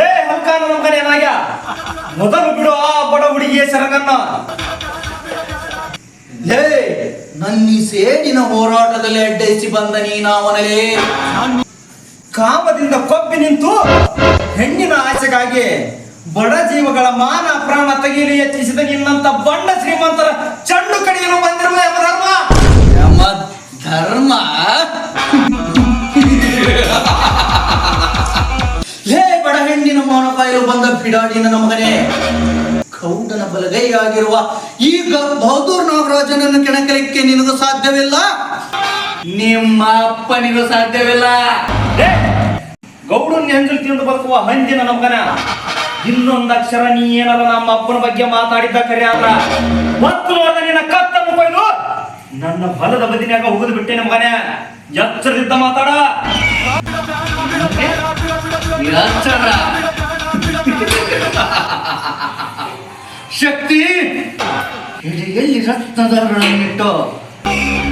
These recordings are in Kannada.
ಏ ಹಲ್ಕಾನ ನಮ್ಗನೆ ಏನಾಗ ಮೊದಲು ಬಿಡು ಆ ಬಡ ಹುಡುಗಿಯ ಸರಗನ್ನ. ಲೇ ನನ್ನಿ ಸೇಡಿನ ಹೋರಾಟದಲ್ಲಿ ಅಡ್ಡೈಸಿ ಬಂದ ನೀನಾವನಲೇ ಕಾಮದಿಂದ ಕೊಬ್ಬಿ ನಿಂತು ಹೆಣ್ಣಿನ ಆಸೆಗಾಗಿ ಬಡ ಜೀವಗಳ ಮಾನ ಪ್ರಾಣ ತೆಗೆಯಲು ಯತ್ನಿಸಿದ ನಿನ್ನಂತ ಬಂಡ ಶ್ರೀಮಂತರ ಚಂಡು ಬಂದ ಬಿಡಾಡಿನ ನಮಗನೇ. ಕೌಡನ ಬಲಗೈಯಾಗಿರುವ ಈಗ ಬಹದ್ದೂರ್ ನಾಗರಾಜನನ್ನು ಕೆಣಕಲಿಕ್ಕೆ ನಿನಗೂ ಸಾಧ್ಯವಿಲ್ಲ? ನಿಮ್ಮ ಅಪ್ಪನಿಗೂ ಸಾಧ್ಯವಿಲ್ಲ. ಗೌಡನ್ ಹೆಂಗಲ್ ತಿಂದು ಬದುಕುವ ಹಂದಿನ ನಮ್ಗನ? ಇನ್ನೊಂದು ಅಕ್ಷರ ನೀ ಏನಾರ ನಮ್ಮ ಅಪ್ಪನ ಬಗ್ಗೆ ಮಾತಾಡಿದ್ದ ಕರೆ ಅಲ್ಲ ಮತ್ತು ನಿನ್ನ ಕತ್ತನ್ನು ಕೊಯ್ದು ನನ್ನ ಬಲದ ಬದಿನ್ಯಾಗ ಹೋಗುದು ಬಿಟ್ಟೆ ನಮ್ಗನ? ಎಚ್ಚರದಿಂದ ಮಾತಾಡ. ಎಚ್ಚರ ಎಲ್ಲಿ ರತ್ನದಾರರನ್ನಿಟ್ಟು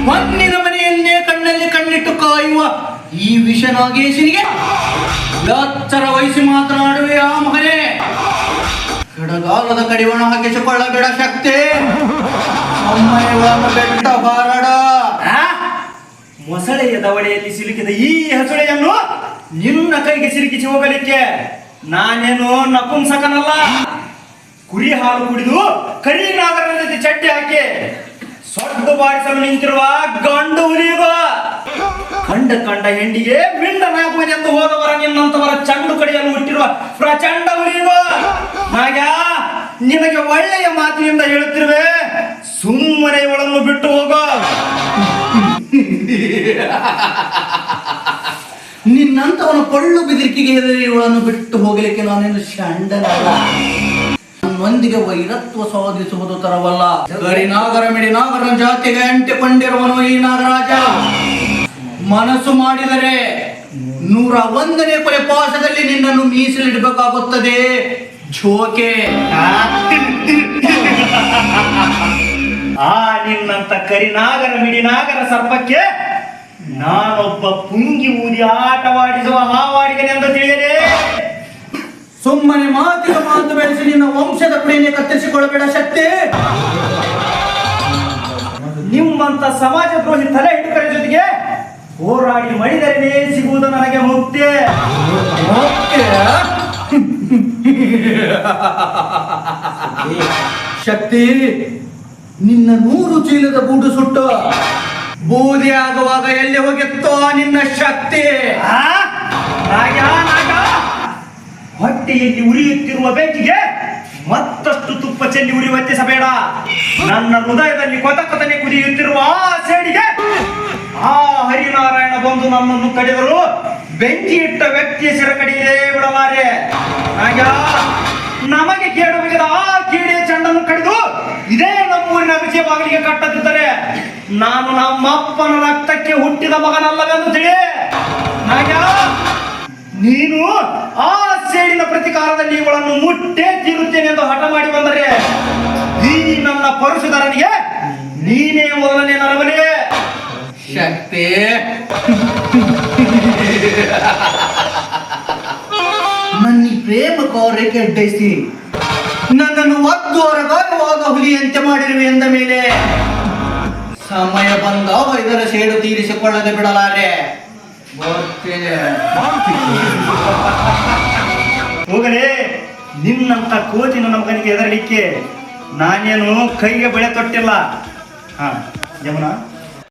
ಮಣ್ಣಿನ ಮನೆಯನ್ನೇ ಕಣ್ಣಲ್ಲಿ ಕಣ್ಣಿಟ್ಟು ಕಾಯುವ ಈ ವಿಷ ನಾಗೇಶನಿಗೆ ಲಚ್ಚರ ವಹಿಸಿ ಮಾತನಾಡುವೆ ಆ ಮಗನೇ. ಕಡಗಾಲದ ಕಡಿವಣ ಹಾಕಿಸಿಕೊಳ್ಳಬೇಡ ಶಕ್ತಿ. ಬೆಟ್ಟ ಬಾರಡ? ಮೊಸಳೆಯ ದವಡೆಯಲ್ಲಿ ಸಿಲುಕಿದ ಈ ಹಸುಳೆಯನ್ನು ನಿನ್ನ ಕೈಗೆ ಸಿಲುಕಿಸಿ ಹೋಗಲಿಕ್ಕೆ ನಾನೇನು ನಪುಂಸಕನಲ್ಲ? ಕುರಿ ಹಾಲು ಕುಡಿದು ಕರಿ ನಾಗರನ ಚಡ್ಡಿ ಹಾಕಿ ಸೊಡ್ಡು ಬಾಡಿಸಲು ನಿಂತಿರುವ ಗಂಡು ಉರಿಯುವ ಕಂಡ ಕಂಡ ಹೆಂಡಿಗೆ ಮಿಂಡನಾಗುವನೆಂದು ಹೋದವರ ನಿನ್ನಂತವರ ಚಂಡು ಕಡಿಯಲು ಹುಟ್ಟಿರುವ ಪ್ರಚಂಡ ಉರಿಯುವ ಹಾಗ ನಿನಗೆ ಒಳ್ಳೆಯ ಮಾತಿನಿಂದ ಹೇಳುತ್ತಿರುವೆ, ಸುಮ್ಮನೆ ಇವಳನ್ನು ಬಿಟ್ಟು ಹೋಗೋ. ನಿನ್ನಂತವನ ಕೊಳ್ಳು ಬೆದರಿಕೆಗೆ ಹೆದರಿ ಇವಳನ್ನು ಬಿಟ್ಟು ಹೋಗಲಿಕ್ಕೆ ನಾನೇನು ಷಂಡನಲ್ಲ ನನ್ನೊಂದಿಗೆ ವೈರತ್ವ ಸಾಧಿಸುವುದು ತರವಲ್ಲ. ಗರಿನಾಗರ ಮಿಡಿನಾಗರ ಜಾತಿಗೆ ಅಂಟಿಕೊಂಡಿರುವನು ಈ ನಾಗರಾಜ. ಮನಸ್ಸು ಮಾಡಿದರೆ ನೂರ ಒಂದನೇ ಕೊಲೆ ನಿನ್ನನ್ನು ಮೀಸಲಿಡಬೇಕಾಗುತ್ತದೆ. ಜೋಕೆ ಆ ನಿನ್ನಂತ ಕರಿನಾಗರ ಮಿಡಿನಾಗರ ಸರ್ಪಕ್ಕೆ ನಾನೊಬ್ಬ ಪುಂಗಿ ಊದಿ ಆಟವಾಡಿಸುವ ಹಾವಾಡಿಗನೆಂದು ತಿಳಿಯದೆ? ಸುಮ್ಮನೆ ಮಾತಿನ ಮಾತು ಬೆಳೆಸಿ ನಿನ್ನ ವಂಶದ ಕುಡಿಯನ್ನೇ ಕತ್ತರಿಸಿಕೊಳ್ಳಬೇಡ ಶಕ್ತಿ. ನಿಮ್ಮಂತ ಸಮಾಜ ದ್ರೋಹಿ ತಲೆ ಹಿಡುಕರ ಜೊತೆಗೆ ಹೋರಾಡಿ ಮಡಿದರೇ ಸಿಗುವುದು ನನಗೆ ಮುಕ್ತಿ. ಶಕ್ತಿ ನಿನ್ನ ನೂರು ಚೀಲದ ಬೂಡು ಸುಟ್ಟು ಬೂದಿ ಆಗುವಾಗ ಎಲ್ಲಿ ಹೋಗಿತ್ತೋ ನಿನ್ನ ಶಕ್ತಿ. ಹೊಟ್ಟೆಯಲ್ಲಿ ಉರಿಯುತ್ತಿರುವ ಬೆಂಕಿಗೆ ಮತ್ತಷ್ಟು ತುಪ್ಪ ಚೆಲ್ಲಿ ಉರಿ ಬೇಡ. ನನ್ನ ಹೃದಯದಲ್ಲಿ ಕೊತ ಕೊತನೆ ಕುದಿಯುತ್ತಿರುವ ಆ ಸೇಡಿಗೆ ಆ ಹರಿನಾರಾಯಣ ಬಂದು ನನ್ನನ್ನು ಕಡಿದರು ಬೆಂಕಿ ಇಟ್ಟ ವ್ಯಕ್ತಿಯ ಸಿರ ಕಡಿಯೇ ಬಿಡಲಾರೆ. ನಮಗೆ ಕೇಳಬೇಕಾದ ಆ ಕೀಡೆಯ ಚಂಡನ್ನು ಕಡಿದು ಇದೇ ನಮ್ಮೂರಿನ ವಿಜಯ ಬಾಗಿಲಿಗೆ ಕಟ್ಟದಿದ್ದರೆ ನಾನು ನಮ್ಮಪ್ಪನ ರಕ್ತಕ್ಕೆ ಹುಟ್ಟಿದ ಮಗನಲ್ಲವೆಂದು ತಿಳಿ ನೀನು ಆ ಸೇಡಿನ ಪ್ರತಿಕಾರದಲ್ಲಿ ಇವಳನ್ನು ಮುಟ್ಟೆ ತೀರುತ್ತೇನೆ ಎಂದು ಹಠ ಮಾಡಿ ಬಂದರೆ ಈ ನನ್ನ ಪರಶುಧರನಿಗೆ ನೀನೇ ಮೊದಲನೇ ನರವನೇ. ಶಕ್ತಿ. ನನ್ನ ಪ್ರೇಮ ಕಾರ್ಯಕ್ಕೆ ಅಡ್ಡೈಸಿ ನನ್ನನ್ನು ಒದ್ದು ಹೊರಗಾಗುವಾಗ ಹುಲಿಯಂತೆ ಮಾಡಿರುವೆ ಎಂದ ಮೇಲೆ ಸಮಯ ಬಂದಾಗ ಇದರ ಸೇಡು ತೀರಿಸಿಕೊಳ್ಳದೆ ಬಿಡಲಾರೆ. ಬರ್ತೇನೆ. ಹೋಗಲೇ ನಿನ್ನಂತ ಕೋಚಿನ ನಮಗನಿಗೆ ಹೆದರಲಿಕ್ಕೆ ನಾನೇನು ಕೈಗೆ ಬೆಳೆ ತೊಟ್ಟಿಲ್ಲ. ಹಾ ಯಮುನಾ.